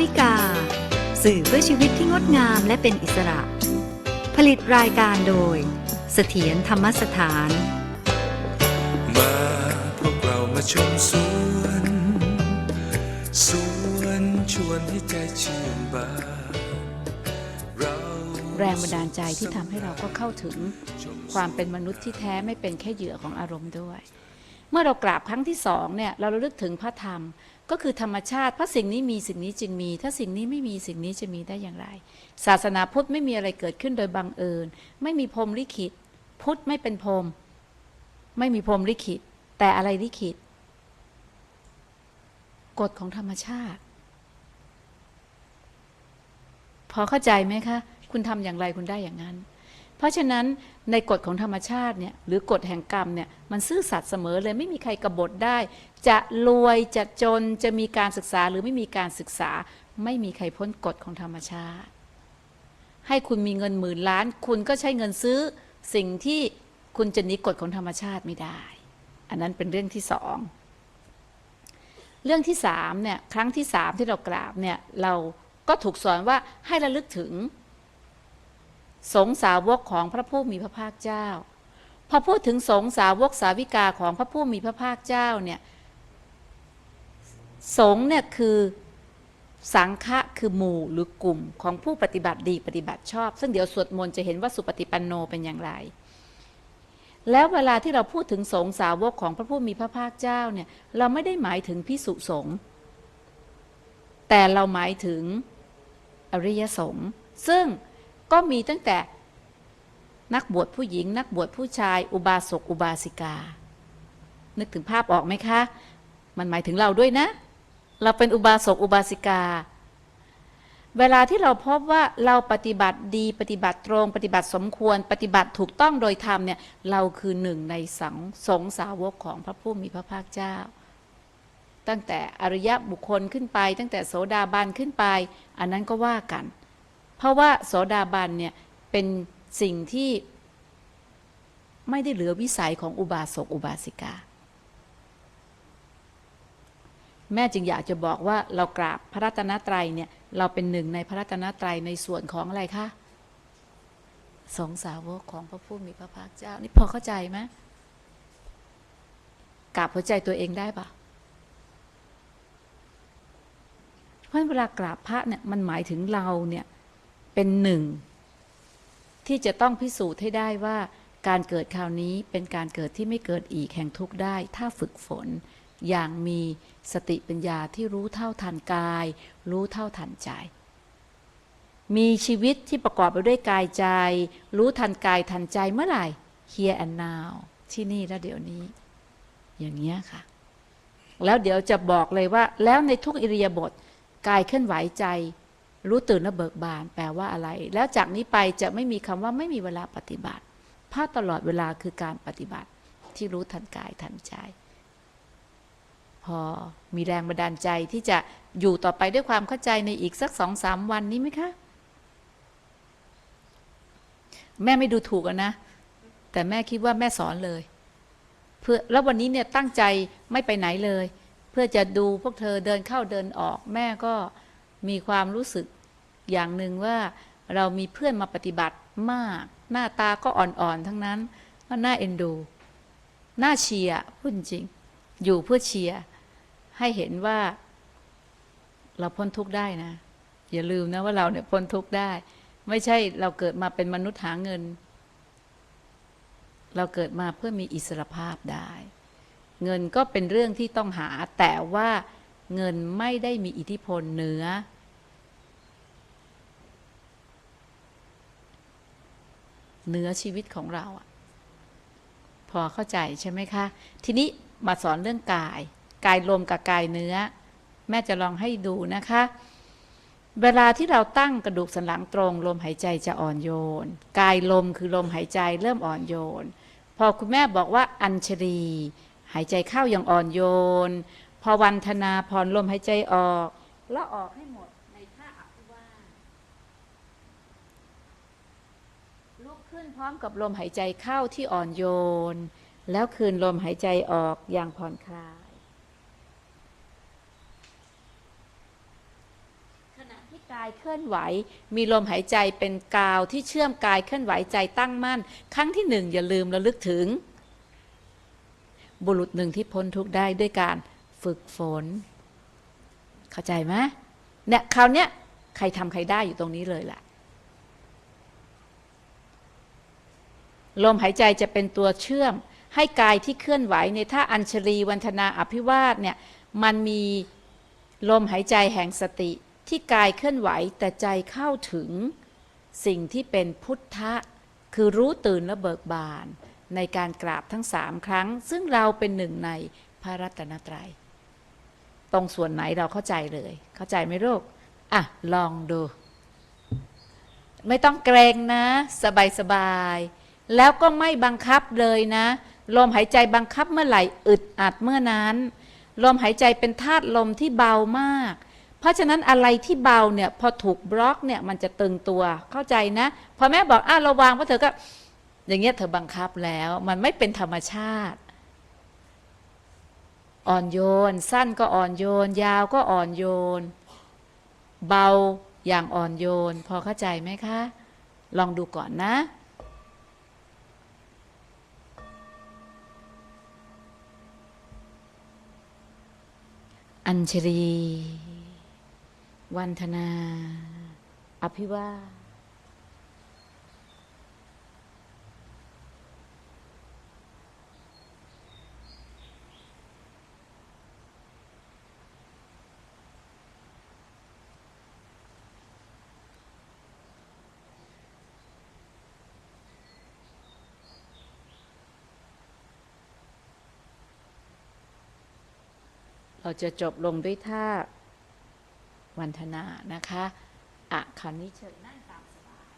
วิกา สื่อเพื่อชีวิตที่งดงามและเป็นอิสระ ผลิตรายการโดย เสถียรธรรมสถาน มาพวกเรามาชมสวนสวนชวนให้ใจชื่นบานเราแรงบันดาลใจที่ทำให้เราก็เข้าถึงความเป็นมนุษย์ที่แท้ไม่เป็นแค่เหยื่อของอารมณ์ด้วย เมื่อเรากราบครั้งที่สองเนี่ยเราระลึกถึงพระธรรม ก็คือธรรมชาติพระสิ่งนี้มีสิ่งนี้จึงมี ถ้าสิ่งนี้ไม่มีสิ่งนี้จะมีได้อย่างไร ศาสนาพุทธไม่มีอะไรเกิดขึ้นโดยบังเอิญ ไม่มีพรมลิขิต พุทธไม่เป็นพรมไม่มีพรมลิขิต แต่อะไรลิขิต กฎของธรรมชาติ พอเข้าใจไหมคะ คุณทำอย่างไรคุณได้อย่างนั้น เพราะฉะนั้นในกฎของธรรมชาติเนี่ยหรือกฎแห่งกรรมเนี่ยมันซื่อสัตย์เสมอเลยไม่มีใครกบฏได้ จะรวยจะจนจะมีการศึกษาหรือไม่มีการศึกษา ไม่มีใครพ้นกฎของธรรมชาติ ให้คุณมีเงินหมื่นล้าน คุณก็ใช้เงินซื้อสิ่งที่คุณจะหนีกฎของธรรมชาติไม่ได้ อันนั้นเป็นเรื่องที่สองเรื่องที่สามเนี่ยครั้งที่สามที่เรากราบเนี่ยเราก็ถูกสอนว่าให้ระลึกถึง สงสาวกของพระผู้มีพระภาคเจ้า พอพูดถึงสงสาวกสาวิกาของพระผู้มีพระภาคเจ้าเนี่ยสงเนี่ยคือสังฆะคือหมู่หรือกลุ่มของผู้ปฏิบัติดีปฏิบัติชอบ ซึ่งเดี๋ยวสวดมนต์จะเห็นว่าสุปฏิปันโนเป็นอย่างไร แล้วเวลาที่เราพูดถึงสงสาวกของพระผู้มีพระภาคเจ้าเนี่ยเราไม่ได้หมายถึงพิสุสงฆ์แต่เราหมายถึงอริยสงฆ์ซึ่ง ก็มีตั้งแต่นักบวชผู้หญิง นักบวชผู้ชาย อุบาสกอุบาสิกา นึกถึงภาพออกไหมคะ มันหมายถึงเราด้วยนะ เราเป็นอุบาสกอุบาสิกา เวลาที่เราพบว่าเราปฏิบัติดีปฏิบัติตรง ปฏิบัติสมควร ปฏิบัติถูกต้องโดยธรรมเนี่ยเราคือหนึ่งในสังสงสาวกของพระผู้มีพระภาคเจ้า ตั้งแต่อริยะบุคคลขึ้นไป ตั้งแต่โสดาบันขึ้นไป อันนั้นก็ว่ากัน เพราะว่าโสดาบันเนี่ยเป็นสิ่งที่ไม่ได้เหลือวิสัยของอุบาสกอุบาสิกา แม่จึงอยากจะบอกว่าเรากราบพระรัตนตรัยเนี่ยเราเป็นหนึ่งในพระรัตนตรัยในส่วนของอะไรคะสงสาวกของพระผู้มีพระภาคเจ้า นี่พอเข้าใจไหมกราบหัวใจตัวเองได้ปะเพราะเวลากราบพระเนี่ยมันหมายถึงเราเนี่ย เป็นหนึ่ง ที่จะต้องพิสูจน์ให้ได้ว่า การเกิดคราวนี้เป็นการเกิดที่ไม่เกิดอีกแห่งทุกข์ได้ ถ้าฝึกฝน อย่างมีสติปัญญาที่รู้เท่าทันกาย รู้เท่าทันใจ มีชีวิตที่ประกอบไปด้วยกายใจ รู้ทันกายทันใจเมื่อไหร่ here and now ที่นี่แล้วเดี๋ยวนี้ อย่างเงี้ยค่ะ แล้วเดี๋ยวจะบอกเลยว่า แล้วในทุกอิริยาบถกายเคลื่อนไหวใจ รู้ตื่นและเบิกบาน แปลว่าอะไร แล้วจากนี้ไปจะไม่มีคำว่าไม่มีเวลาปฏิบัติภาพตลอดเวลาคือการปฏิบัติที่รู้ทันกายทันใจ พอมีแรงบันดาลใจที่จะอยู่ต่อไปด้วยความเข้าใจในอีกสักสองสามวันนี้ไหมคะ แม่ไม่ดูถูกนะ แต่แม่คิดว่าแม่สอนเลย เพื่อแล้ววันนี้เนี่ยตั้งใจไม่ไปไหนเลย เพื่อจะดูพวกเธอเดินเข้าเดินออก แม่ก็มีความรู้สึก อย่างหนึ่งว่าเรามีเพื่อนมาปฏิบัติมาก หน้าตาก็อ่อนๆ ทั้งนั้นก็น่าเอ็นดู น่าเชียร์พูดจริง อยู่เพื่อเชียร์ให้เห็นว่า เราพ้นทุกข์ได้นะ อย่าลืมนะว่าเราเนี่ยพ้นทุกข์ได้ ไม่ใช่เราเกิดมาเป็นมนุษย์หาเงิน เราเกิดมาเพื่อมีอิสรภาพได้ เงินก็เป็นเรื่องที่ต้องหา แต่ว่าเงินไม่ได้มีอิทธิพลเหนือ เหนือชีวิตของเราอะพอเข้าใจใช่ไหมคะ ทีนี้มาสอนเรื่องกาย กายลมกับกายเนื้อ แม่จะลองให้ดูนะคะ เวลาที่เราตั้งกระดูกสันหลังตรง ลมหายใจจะอ่อนโยน กายลมคือลมหายใจเริ่มอ่อนโยน พอคุณแม่บอกว่าอัญชลีหายใจเข้าอย่างอ่อนโยน พอวันธนาผ่อนลมหายใจออก แล้วออกให้หมดในท่าอับว่างลุกขึ้น พร้อมกับลมหายใจเข้าที่อ่อนโยน แล้วคืนลมหายใจออกอย่างผ่อนคลาย ขณะที่กายเคลื่อนไหว มีลมหายใจเป็นกาวที่เชื่อมกายเคลื่อนไหวใจตั้งมั่น ครั้งที่หนึ่งอย่าลืมระลึกถึง บุรุษหนึ่งที่พ้นทุกได้ด้วยการฝึกฝน เข้าใจไหมเนี่ยคราวเนี้ยใครทำใครได้อยู่ตรงนี้เลยล่ะ ลมหายใจจะเป็นตัวเชื่อม ให้กายที่เคลื่อนไหวในท่าอัญชลีวันธนาอภิวาสเนี่ยมันมีลมหายใจแห่งสติ ที่กายเคลื่อนไหวแต่ใจเข้าถึง สิ่งที่เป็นพุทธะ คือรู้ตื่นและเบิกบาน ในการกราบทั้งสามครั้ง ซึ่งเราเป็นหนึ่งในพระรัตนตรัย ตรงส่วนไหนเราเข้าใจเลย เข้าใจไหมลูกอะ ลองดู ไม่ต้องเกรงนะ สบายสบาย แล้วก็ไม่บังคับเลยนะ ลมหายใจบังคับเมื่อไหร่อึดอัดเมื่อนั้น ลมหายใจเป็นธาตุลมที่เบามาก เพราะฉะนั้นอะไรที่เบาเนี่ยพอถูกบล็อกเนี่ยมันจะตึงตัวเข้าใจนะ พอแม่บอกอ้าวระวังเพราะเธอก็ อย่างเงี้ยเธอบังคับแล้ว มันไม่เป็นธรรมชาติ อ่อนโยน สั้นก็อ่อนโยน ยาวก็อ่อนโยน เบาอย่างอ่อนโยน พอเข้าใจไหมคะ ลองดูก่อนนะ อัญชรี วันธนา อภิวา เราจะจบลงด้วยท่าวันธนานะคะอะคราวนี้เชิญนั่งตามสบาย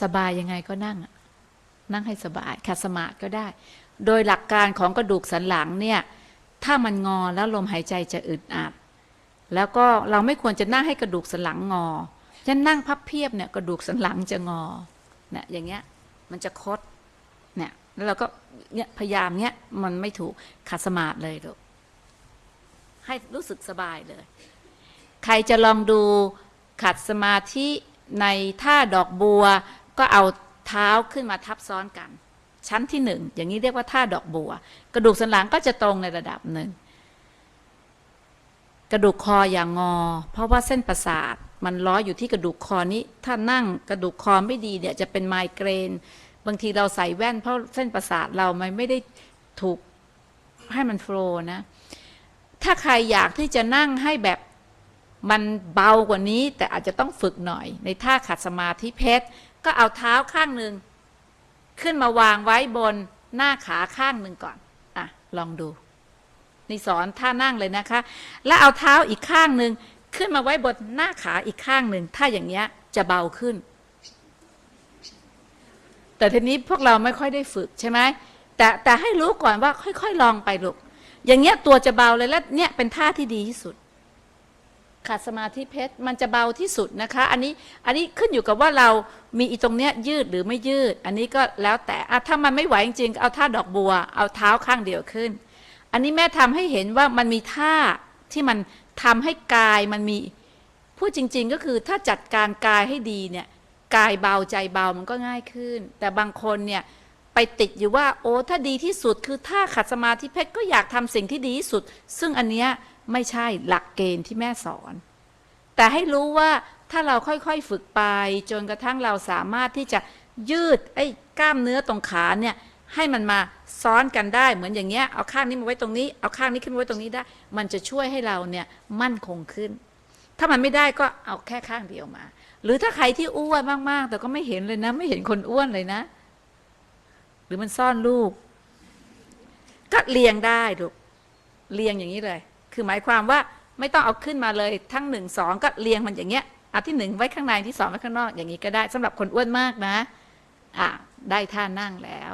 สบายยังไงก็นั่ง นั่งให้สบายขัดสมาธิก็ได้ โดยหลักการของกระดูกสันหลังเนี่ย ถ้ามันงอแล้วลมหายใจจะอึดอัด แล้วก็เราไม่ควรจะนั่งให้กระดูกสันหลังงอฉะนั้นนั่งพับเพียบเนี่ยกระดูกสันหลังจะงอเนี่ยอย่างเงี้ยมันจะคดเนี่ย แล้วเราก็เนี่ยพยายามเนี่ยมันไม่ถูกขัดสมาธิเลยลูกให้รู้สึกสบายเลย ใครจะลองดูขัดสมาธิในท่าดอกบัว ก็เอาเท้าขึ้นมาทับซ้อนกัน ชั้นที่หนึ่งอย่างนี้เรียกว่าท่าดอกบัว กระดูกสันหลังก็จะตรงในระดับหนึ่งกระดูกคออย่างงอ เพราะว่าเส้นประสาท มันล้ออยู่ที่กระดูกคอนี้ ถ้านั่งกระดูกคอไม่ดีเนี่ยจะเป็นไมเกรน บางทีเราใส่แว่น เพราะเส้นประสาทเรามันไม่ได้ถูกให้มันโฟล์นะ ถ้าใครอยากที่จะนั่งให้แบบมันเบากว่านี้ แต่อาจจะต้องฝึกหน่อย ในท่าขัดสมาธิเพชรก็เอาเท้าข้างหนึ่งขึ้นมาวางไว้บนหน้าขาข้างหนึ่งก่อน อะ ลองดูนี่สอนท่านั่งเลยนะคะ แล้วเอาเท้าอีกข้างหนึ่งขึ้นมาไว้บนหน้าขาอีกข้างหนึ่งถ้าอย่างเงี้ยจะเบาขึ้น แต่ทีนี้พวกเราไม่ค่อยได้ฝึกใช่ไหมแต่แต่ให้รู้ก่อนว่าค่อย ๆ ลองไปลูกอย่างเงี้ยตัวจะเบาเลยและเนี่ยเป็นท่าที่ดีที่สุดขาดสมาธิเพชรมันจะเบาที่สุดนะคะ อันนี้อันนี้ขึ้นอยู่กับว่าเรามีอีตรงเนี้ยยืดหรือไม่ยืด อันนี้ก็แล้วแต่อะถ้ามันไม่ไหวจริงๆเอาท่าดอกบัว เอาเท้าข้างเดียวขึ้น อันนี้แม่ทำให้เห็นว่ามันมีท่าที่มันทำให้กายมันมีพูดจริง ๆ ก็คือถ้าจัดการกายให้ดีเนี่ย กายเบาใจเบามันก็ง่ายขึ้น แต่บางคนเนี่ยไปติดอยู่ว่า โอ้ถ้าดีที่สุดคือถ้าขัดสมาธิเพชรก็อยากทำสิ่งที่ดีที่สุด ซึ่งอันเนี้ยไม่ใช่หลักเกณฑ์ที่แม่สอน แต่ให้รู้ว่าถ้าเราค่อยๆฝึกไป จนกระทั่งเราสามารถที่จะยืดไอ้กล้ามเนื้อตรงขาเนี่ยให้มันมาซ้อนกันได้เหมือนอย่างเงี้ยเอาข้างนี้มาไว้ตรงนี้เอาข้างนี้ขึ้นไว้ตรงนี้ได้ มันจะช่วยให้เราเนี่ยมั่นคงขึ้น ถ้ามันไม่ได้ก็เอาแค่ข้างเดียวมา หรือถ้าใครที่อ้วนมาก ๆ แต่ก็ไม่เห็นเลยนะ ไม่เห็นคนอ้วนเลยนะ หรือมันซ่อนลูก ก็เรียงได้ลูกเรียงอย่างนี้เลย คือหมายความว่าไม่ต้องเอาขึ้นมาเลย ทั้งหนึ่งสองก็เรียงมันอย่างเงี้ยเอาที่หนึ่งไว้ข้างในที่สองไว้ข้างนอกอย่างนี้ก็ได้สำหรับคนอ้วนมากนะ อะได้ท่านั่งแล้ว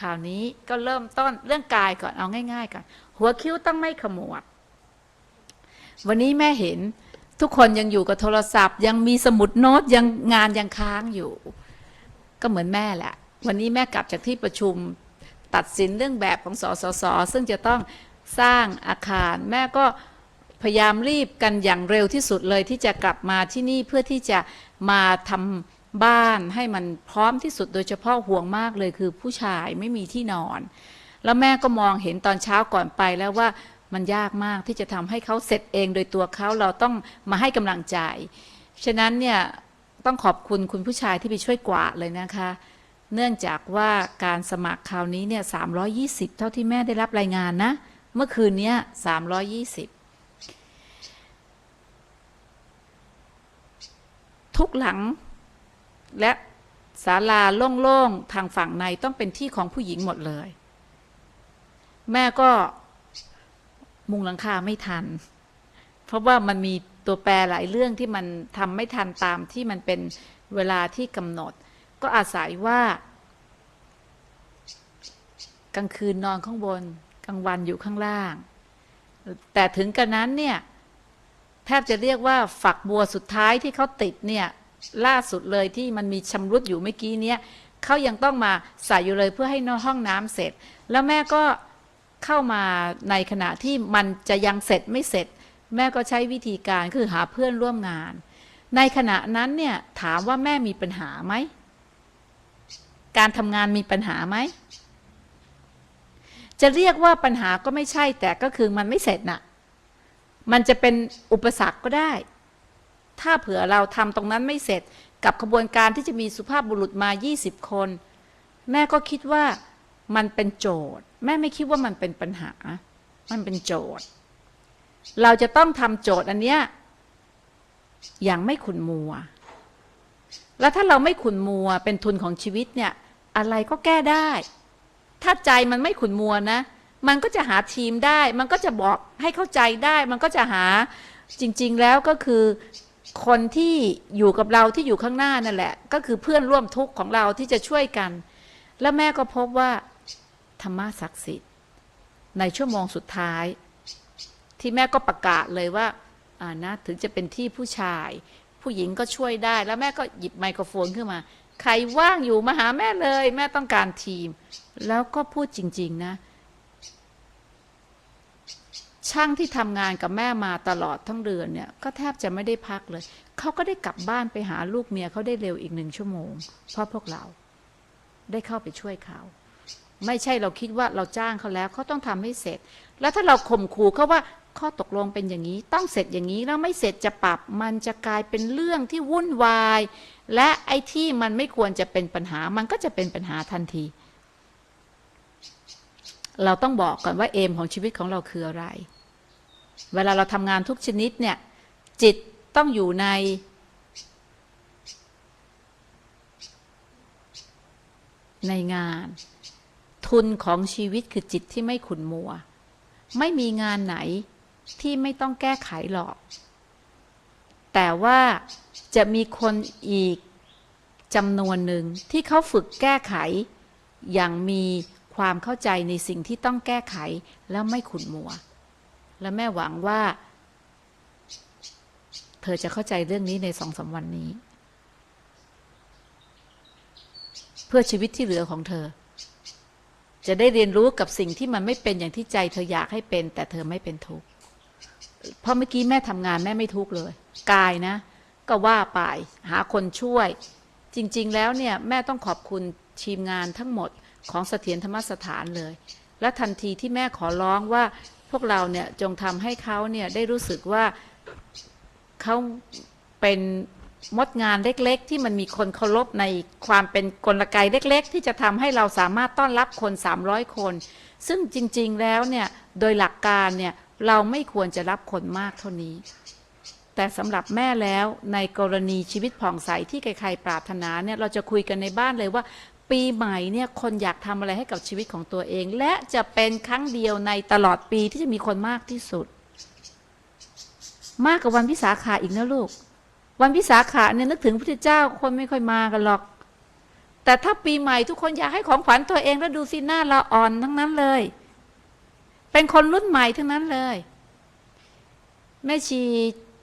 คราวนี้ก็เริ่มต้นเรื่องกายก่อนเอาง่าย ๆ ก่อน หัวคิ้วต้องไม่ขมวด วันนี้แม่เห็น ทุกคนยังอยู่กับโทรศัพท์ ยังมีสมุดโน้ตยังงานยังค้างอยู่ ก็เหมือนแม่แหละ วันนี้แม่กลับจากที่ประชุมตัดสินเรื่องแบบของสสสซึ่งจะต้องสร้างอาคาร แม่ก็พยายามรีบกันอย่างเร็วที่สุดเลยที่จะกลับมาที่นี่เพื่อที่จะมาทำบ้านให้มันพร้อมที่สุดโดยเฉพาะห่วงมากเลยคือผู้ชายไม่มีที่นอน แล้วแม่ก็มองเห็นตอนเช้าก่อนไปแล้วว่า มันยากมากที่จะทำให้เขาเสร็จเองโดยตัวเขาเราต้องมาให้กำลังใจ ฉะนั้นเนี่ยต้องขอบคุณคุณผู้ชายที่ไปช่วยกวาดเลยนะคะ เนื่องจากว่าการสมัครคราวนี้เนี่ย320เท่าที่แม่ได้รับรายงานนะ เมื่อคืนเนี้ย320ทุกหลังและศาลาโล่งๆ ทางฝั่งในต้องเป็นที่ของผู้หญิงหมดเลย แม่ก็ มุงหลังคาไม่ทัน เพราะว่ามันมีตัวแปรหลายเรื่องที่มันทำไม่ทันตามที่มันเป็นเวลาที่กำหนด ก็อาศัยว่า กลางคืนนอนข้างบน กลางวันอยู่ข้างล่าง แต่ถึงกระนั้นเนี่ยแทบจะเรียกว่าฝักบัวสุดท้ายที่เขาติดเนี่ยล่าสุดเลยที่มันมีชำรุดอยู่เมื่อกี้เนี้ยเขายังต้องมาใส่อยู่เลยเพื่อให้นห้องน้ำเสร็จ แล้วแม่ก็ เข้ามาในขณะที่มันจะยังเสร็จไม่เสร็จ แม่ก็ใช้วิธีการคือหาเพื่อนร่วมงาน ในขณะนั้นเนี่ยถามว่าแม่มีปัญหาไหมการทำงานมีปัญหาไหมจะเรียกว่าปัญหาก็ไม่ใช่ แต่ก็คือมันไม่เสร็จน่ะ มันจะเป็นอุปสรรคก็ได้ ถ้าเผื่อเราทำตรงนั้นไม่เสร็จกับขบวนการที่จะมีสุภาพบุรุษมา 20 คน แม่ก็คิดว่ามันเป็นโจทย์ แม่ไม่คิดว่ามันเป็นปัญหา มันเป็นโจทย์ เราจะต้องทำโจทย์อันเนี้ยอย่างไม่ขุนมัว แล้วถ้าเราไม่ขุนมัวเป็นทุนของชีวิตเนี่ย อะไรก็แก้ได้ ถ้าใจมันไม่ขุนมัวนะ มันก็จะหาทีมได้ มันก็จะบอกให้เข้าใจได้ มันก็จะหาจริง ๆ แล้วก็คือคนที่อยู่กับเราที่อยู่ข้างหน้านั่นแหละ ก็คือเพื่อนร่วมทุกข์ของเราที่จะช่วยกัน แล้วแม่ก็พบว่า ธรรมะศักดิ์สิทธิ์ ในชั่วโมงสุดท้าย ที่แม่ก็ประกาศเลยว่าอ่านะถึงจะเป็นที่ผู้ชาย ผู้หญิงก็ช่วยได้แล้วแม่ก็หยิบไมโครโฟนขึ้นมา ใครว่างอยู่มาหาแม่เลย แม่ต้องการทีม แล้วก็พูดจริง ๆ นะ ช่างที่ทำงานกับแม่มาตลอดทั้งเดือนเนี่ยก็แทบจะไม่ได้พักเลย เขาก็ได้กลับบ้านไปหาลูกเมียเขาได้เร็วอีกหนึ่งชั่วโมง เพราะพวกเราได้เข้าไปช่วยเขา ไม่ใช่เราคิดว่าเราจ้างเขาแล้วเขาต้องทำให้เสร็จ แล้วถ้าเราข่มขู่เขาว่าข้อตกลงเป็นอย่างนี้ ต้องเสร็จอย่างนี้แล้วไม่เสร็จจะปรับมันจะกลายเป็นเรื่องที่วุ่นวาย และไอ้ที่มันไม่ควรจะเป็นปัญหามันก็จะเป็นปัญหาทันที เราต้องบอกก่อนว่าเอมของชีวิตของเราคืออะไร เวลาเราทำงานทุกชนิดเนี่ย จิตต้องอยู่ในในงาน ทุนของชีวิตคือจิตที่ไม่ขุนมัว ไม่มีงานไหนที่ไม่ต้องแก้ไขหรอก แต่ว่าจะมีคนอีกจำนวนหนึ่งที่เขาฝึกแก้ไข อย่างมีความเข้าใจในสิ่งที่ต้องแก้ไขแล้วไม่ขุนมัว และแม่หวังว่า เธอจะเข้าใจเรื่องนี้ในสองสามวันนี้ เพื่อชีวิตที่เหลือของเธอ จะได้เรียนรู้กับสิ่งที่มันไม่เป็นอย่างที่ใจเธออยากให้เป็น แต่เธอไม่เป็นทุกข์เพราะเมื่อกี้แม่ทำงานแม่ไม่ทุกข์เลย กายนะ ก็ว่าไปหาคนช่วย จริง ๆ แล้วเนี่ยแม่ต้องขอบคุณทีมงานทั้งหมดของเสถียรธรรมสถานเลย และทันทีที่แม่ขอร้องว่าพวกเราเนี่ยจงทำให้เขาเนี่ยได้รู้สึกว่าเขาเป็น มดงานเล็กๆ ที่มันมีคนเคารพในความเป็นกลไกเล็ก ๆ ที่จะทำให้เราสามารถต้อนรับคน 300 คน ซึ่งจริงๆแล้วเนี่ยโดยหลักการเนี่ยเราไม่ควรจะรับคนมากเท่านี้ แต่สำหรับแม่แล้วในกรณีชีวิตผ่องใสที่ใครๆปรารถนาเนี่ยเราจะคุยกันในบ้านเลยว่า ปีใหม่เนี่ยคนอยากทำอะไรให้กับชีวิตของตัวเอง และจะเป็นครั้งเดียวในตลอดปีที่จะมีคนมากที่สุด มากกว่าวันวิสาขาอีกนะลูก วันวิสาขาเนี่ยนึกถึงพระพุทธเจ้าคนไม่ค่อยมากันหรอก แต่ถ้าปีใหม่ทุกคนอยากให้ของขวัญตัวเองแล้วดูสิหน้าเราอ่อนทั้งนั้นเลย เป็นคนรุ่นใหม่ทั้งนั้นเลย แม่ชี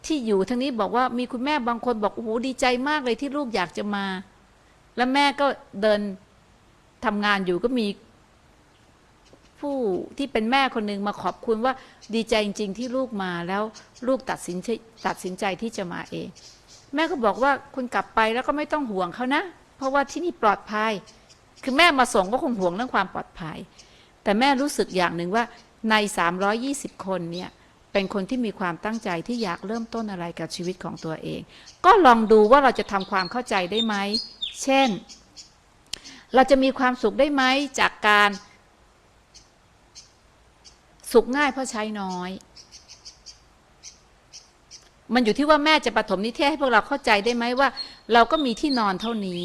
ที่อยู่ทางนี้บอกว่ามีคุณแม่บางคนบอกโอ้โหดีใจมากเลยที่ลูกอยากจะมา แล้วแม่ก็เดินทำงานอยู่ก็มีผู้ที่เป็นแม่คนหนึ่งมาขอบคุณว่าดีใจจริง ๆ ที่ลูกมาแล้วลูกตัดสินตัดสินใจที่จะมาเอง แม่ก็บอกว่าคุณกลับไปแล้วก็ไม่ต้องห่วงเขานะ เพราะว่าที่นี่ปลอดภัย คือแม่มาส่งก็คงห่วงเรื่องความปลอดภัย แต่แม่รู้สึกอย่างหนึ่งว่าใน 320 คนเนี่ยเป็นคนที่มีความตั้งใจที่อยากเริ่มต้นอะไรกับชีวิตของตัวเอง ก็ลองดูว่าเราจะทำความเข้าใจได้ไหม เช่น เราจะมีความสุขได้ไหมจากการ สุขง่ายเพราะใช้น้อย มันอยู่ที่ว่าแม่จะปฐมนิเทศให้พวกเราเข้าใจได้ไหมว่า เราก็มีที่นอนเท่านี้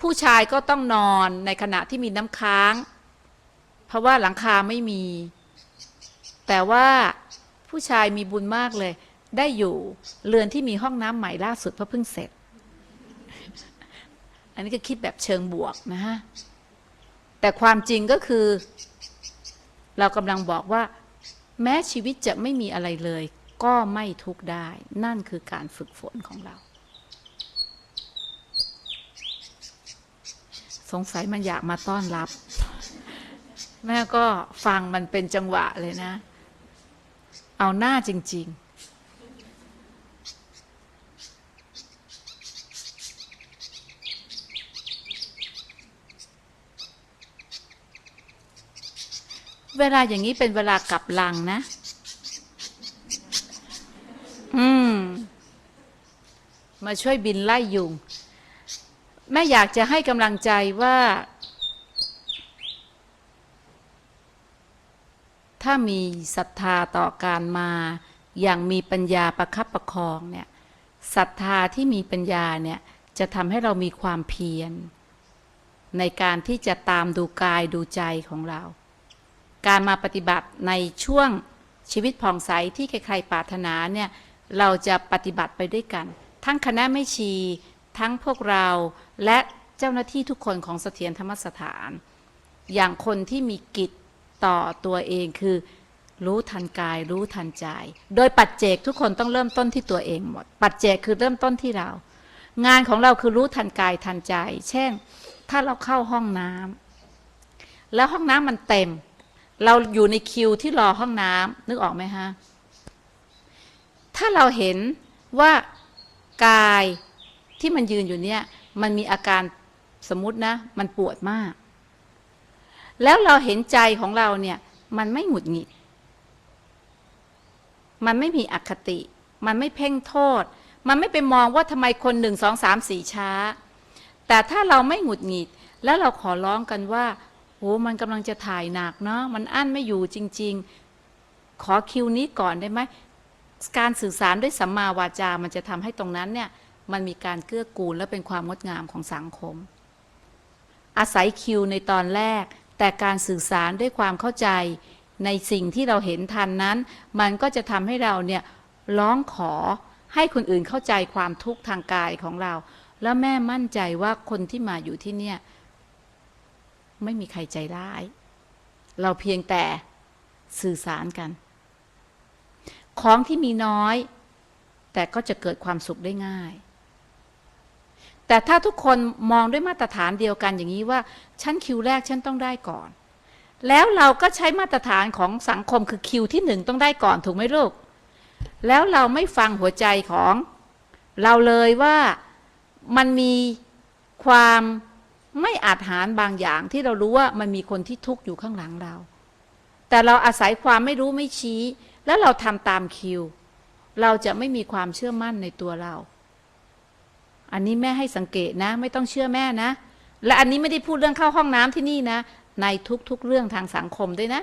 ผู้ชายก็ต้องนอนในขณะที่มีน้ำค้าง เพราะว่าหลังคาไม่มี แต่ว่าผู้ชายมีบุญมากเลย ได้อยู่เรือนที่มีห้องน้ำใหม่ล่าสุดเพราะเพิ่งเสร็จ อันนี้ก็คิดแบบเชิงบวกนะฮะแต่ความจริงก็คือ เรากำลังบอกว่า แม้ชีวิตจะไม่มีอะไรเลย ก็ไม่ทุกข์ได้ นั่นคือการฝึกฝนของเรา สงสัยมันอยากมาต้อนรับ แม่ก็ฟังมันเป็นจังหวะเลยนะ เอาหน้าจริง ๆเวลาอย่างนี้เป็นเวลากลับลังนะ อืม มาช่วยบินไล่ยุง แม่อยากจะให้กำลังใจว่า ถ้ามีศรัทธาต่อการมาอย่างมีปัญญาประคับประคองเนี่ยศรัทธาที่มีปัญญาเนี่ยจะทำให้เรามีความเพียร ในการที่จะตามดูกายดูใจของเรา การมาปฏิบัติในช่วงชีวิตผ่องใสที่ใครๆปรารถนาเนี่ยเราจะปฏิบัติไปด้วยกัน ทั้งคณะไม่ชี ทั้งพวกเราและเจ้าหน้าที่ทุกคนของเสถียรธรรมสถาน อย่างคนที่มีกิจต่อตัวเองคือ รู้ทันกาย รู้ทันใจ โดยปัจเจกทุกคนต้องเริ่มต้นที่ตัวเองหมด ปัจเจกคือเริ่มต้นที่เรา งานของเราคือรู้ทันกายทันใจ เช่น ถ้าเราเข้าห้องน้ำแล้วห้องน้ำมันเต็ม เราอยู่ในคิวที่รอห้องน้ำนึกออกไหมฮะถ้าเราเห็นว่า กายที่มันยืนอยู่เนี่ย มันมีอาการสมมตินะ มันปวดมาก แล้วเราเห็นใจของเราเนี่ย มันไม่หงุดหงิด มันไม่มีอคติ มันไม่เพ่งโทษ มันไม่ไปมองว่าทำไมคนหนึ่งสองสามสี่ช้า แต่ถ้าเราไม่หงุดหงิด แล้วเราขอร้องกันว่าโหมันกำลังจะถ่ายหนักเนาะมันอั้นไม่อยู่จริง ๆ ขอคิวนี้ก่อนได้ไหม การสื่อสารด้วยสัมมาวาจา มันจะทำให้ตรงนั้นเนี่ยมันมีการเกื้อกูลและเป็นความงดงามของสังคม อาศัยคิวในตอนแรก แต่การสื่อสารด้วยความเข้าใจในสิ่งที่เราเห็นทันนั้น มันก็จะทำให้เราเนี่ยร้องขอให้คนอื่นเข้าใจความทุกข์ทางกายของเรา แล้วแม่มั่นใจว่าคนที่มาอยู่ที่เนี่ย ไม่มีใครใจร้าย เราเพียงแต่สื่อสารกัน ของที่มีน้อย แต่ก็จะเกิดความสุขได้ง่าย แต่ถ้าทุกคนมองด้วยมาตรฐานเดียวกันอย่างนี้ว่าฉันคิวแรกฉันต้องได้ก่อน แล้วเราก็ใช้มาตรฐานของสังคมคือคิวที่หนึ่งต้องได้ก่อนถูกไหมลูก แล้วเราไม่ฟังหัวใจของเราเลยว่ามันมีความไม่อาจหารบางอย่างที่เรารู้ว่ามันมีคนที่ทุกข์อยู่ข้างหลังเรา แต่เราอาศัยความไม่รู้ไม่ชี้แล้วเราทำตามคิว เราจะไม่มีความเชื่อมั่นในตัวเรา อันนี้แม่ให้สังเกตนะ ไม่ต้องเชื่อแม่นะ และอันนี้ไม่ได้พูดเรื่องเข้าห้องน้ำที่นี่นะ ในทุกๆเรื่องทางสังคมด้วยนะ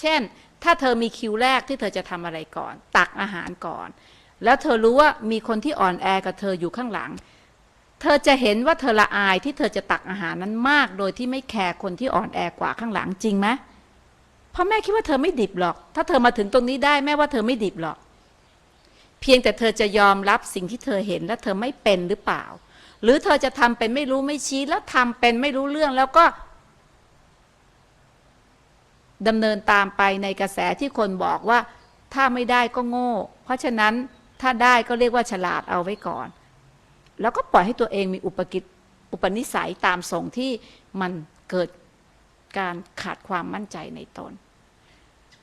เช่น ถ้าเธอมีคิวแรกที่เธอจะทำอะไรก่อน ตักอาหารก่อน แล้วเธอรู้ว่ามีคนที่อ่อนแอกับเธออยู่ข้างหลังเธอจะเห็นว่าเธอละอายที่เธอจะตักอาหารนั้นมาก โดยที่ไม่แคร์คนที่อ่อนแอกว่าข้างหลังจริงไหม เพราะแม่คิดว่าเธอไม่ดิบหรอก ถ้าเธอมาถึงตรงนี้ได้แม่ว่าเธอไม่ดิบหรอก เพียงแต่เธอจะยอมรับสิ่งที่เธอเห็นและเธอไม่เป็นหรือเปล่า หรือเธอจะทำเป็นไม่รู้ไม่ชี้แล้วทำเป็นไม่รู้เรื่องแล้วก็ดำเนินตามไปในกระแสที่คนบอกว่า ถ้าไม่ได้ก็โง่ เพราะฉะนั้นถ้าได้ก็เรียกว่าฉลาดเอาไว้ก่อน แล้วก็ปล่อยให้ตัวเองมีอุปกิจอุปนิสัยตามส่งที่มันเกิด การขาดความมั่นใจในตน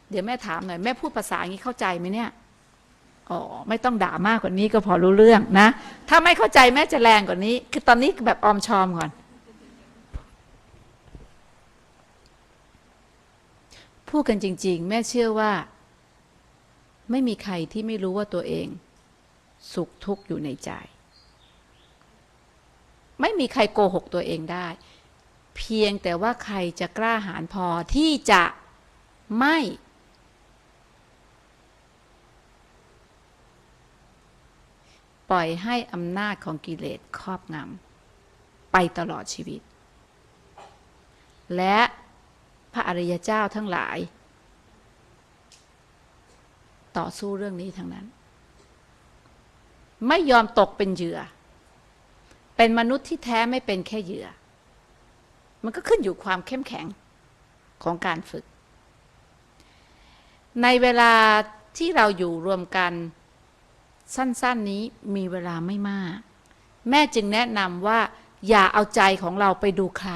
เดี๋ยวแม่ถามหน่อยแม่พูดภาษาอย่างนี้เข้าใจไหมเนี่ยอ๋อไม่ต้องด่ามากกว่านี้ก็พอรู้เรื่องนะ ถ้าไม่เข้าใจแม่จะแรงกว่านี้ คือตอนนี้แบบออมชอมก่อน พูดกันจริง ๆ แม่เชื่อว่า ไม่มีใครที่ไม่รู้ว่าตัวเอง สุขทุกข์อยู่ในใจ ไม่มีใครโกหกตัวเองได้ เพียงแต่ว่าใครจะกล้าหาญพอที่จะไม่ ปล่อยให้อำนาจของกิเลสครอบงำไปตลอดชีวิต และพระอริยเจ้าทั้งหลาย ต่อสู้เรื่องนี้ทั้งนั้น ไม่ยอมตกเป็นเหยื่อ เป็นมนุษย์ที่แท้ไม่เป็นแค่เหยื่อ มันก็ขึ้นอยู่ความเข้มแข็งของการฝึก ในเวลาที่เราอยู่รวมกันสั้น ๆนี้มีเวลาไม่มาก แม่จึงแนะนำว่าอย่าเอาใจของเราไปดูใคร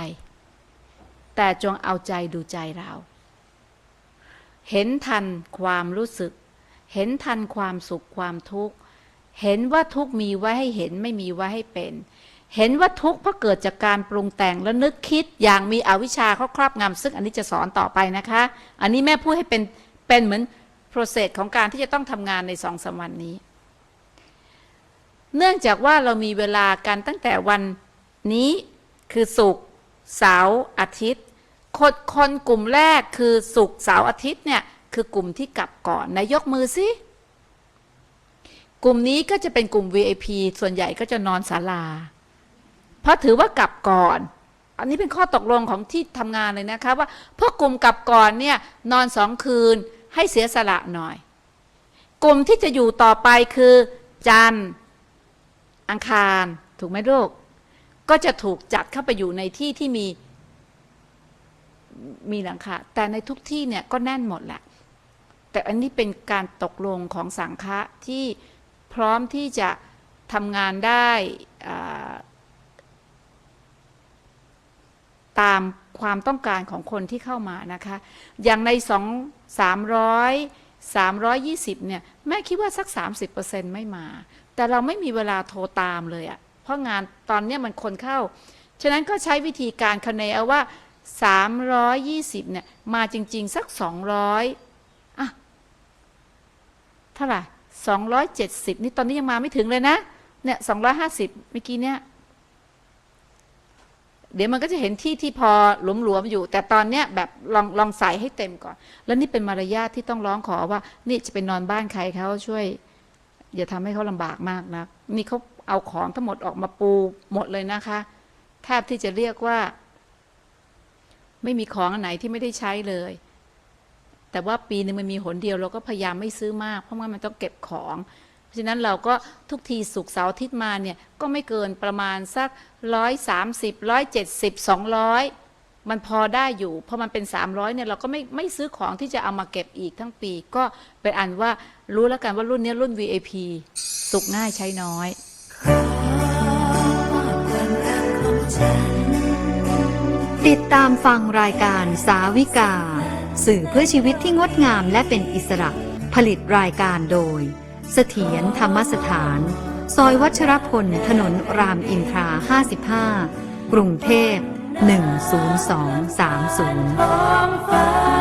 แต่จงเอาใจดูใจเรา เห็นทันความรู้สึก เห็นทันความสุขความทุกข์ เห็นว่าทุกมีไว้ให้เห็นไม่มีไว้ให้เป็น เห็นว่าทุกข์เพราะเกิดจากการปรุงแต่งและนึกคิดอย่างมีอวิชชาเขาครอบงำซึ่งอันนี้จะสอนต่อไปนะคะ อันนี้แม่พูดให้เป็นเป็นเหมือน process ของการที่จะต้องทำงานในสองสามวันนี้ เนื่องจากว่าเรามีเวลากันตั้งแต่วันนี้คือศุกร์เสาร์อาทิตย์คนคนกลุ่มแรกคือศุกร์เสาร์อาทิตย์เนี่ยคือกลุ่มที่กลับก่อนนายกมือสิกลุ่มนี้ก็จะเป็นกลุ่ม VIP ส่วนใหญ่ก็จะนอนศาลา เพราะถือว่ากลับก่อน อันนี้เป็นข้อตกลงของที่ทำงานเลยนะคะว่าพวกกลุ่มกลับก่อนเนี่ยนอนสองคืนให้เสียสละหน่อย กลุ่มที่จะอยู่ต่อไปคือ จันทร์อังคาร ถูกไหมลูกก็จะถูกจัดเข้าไปอยู่ในที่ที่มีมีหลังคาแต่ในทุกที่เนี่ยก็แน่นหมดแหละ แต่อันนี้เป็นการตกลงของสังฆะที่พร้อมที่จะทำงานได้อ่า ตามความต้องการของคนที่เข้ามานะคะ อย่างในสองสามร้อยสามร้อยยี่สิบเนี่ย แม่คิดว่าสักสามสิบเปอร์เซ็นไม่มา แต่เราไม่มีเวลาโทรตามเลยอะเพราะงานตอนเนี้ยมันคนเข้า ฉะนั้นก็ใช้วิธีการคะเนเอาว่า320เนี่ย มาจริง ๆ สัก200อะ เท่าไหร่270นี่ตอนนี้ยังมาไม่ถึงเลยนะ เนี่ย250เมื่อกี้เนี่ย เดี๋ยวมันก็จะเห็นที่ที่พอหลวมๆอยู่ แต่ตอนเนี้ยแบบลองลองใส่ให้เต็มก่อน แล้วนี่เป็นมารยาทที่ต้องร้องขอว่า นี่จะไปนอนบ้านใครเขาช่วย อย่าทำให้เขาลำบากมากนะนี่เขาเอาของทั้งหมดออกมาปูหมดเลยนะคะแทบที่จะเรียกว่า ไม่มีของอันไหนที่ไม่ได้ใช้เลย แต่ว่าปีนึงมันมีหนเดียวเราก็พยายามไม่ซื้อมาก เพราะว่ามันต้องเก็บของ ราะฉะนั้นเราก็ทุกทีสุกเสาร์อาทิตย์มาเนี่ยก็ไม่เกินประมาณสักร้อยสามสิบร้อยเจ็ดสิบสองร้อยมันพอได้อยู่พอมันเป็นสามร้อยเนี่ยเราก็ไม่ไม่ซื้อของที่จะเอามาเก็บอีกทั้งปี ก็เป็นอันว่ารู้แล้วกันว่ารุ่นเนี้ยรุ่น VIP สุกง่ายใช้น้อยติดตามฟังรายการสาวิกา สื่อเพื่อชีวิตที่งดงามและเป็นอิสระ ผลิตรายการโดย เสถียรธรรมสถาน ซอยวัชรพล ถนนรามอินทรา 55 กรุงเทพ 10230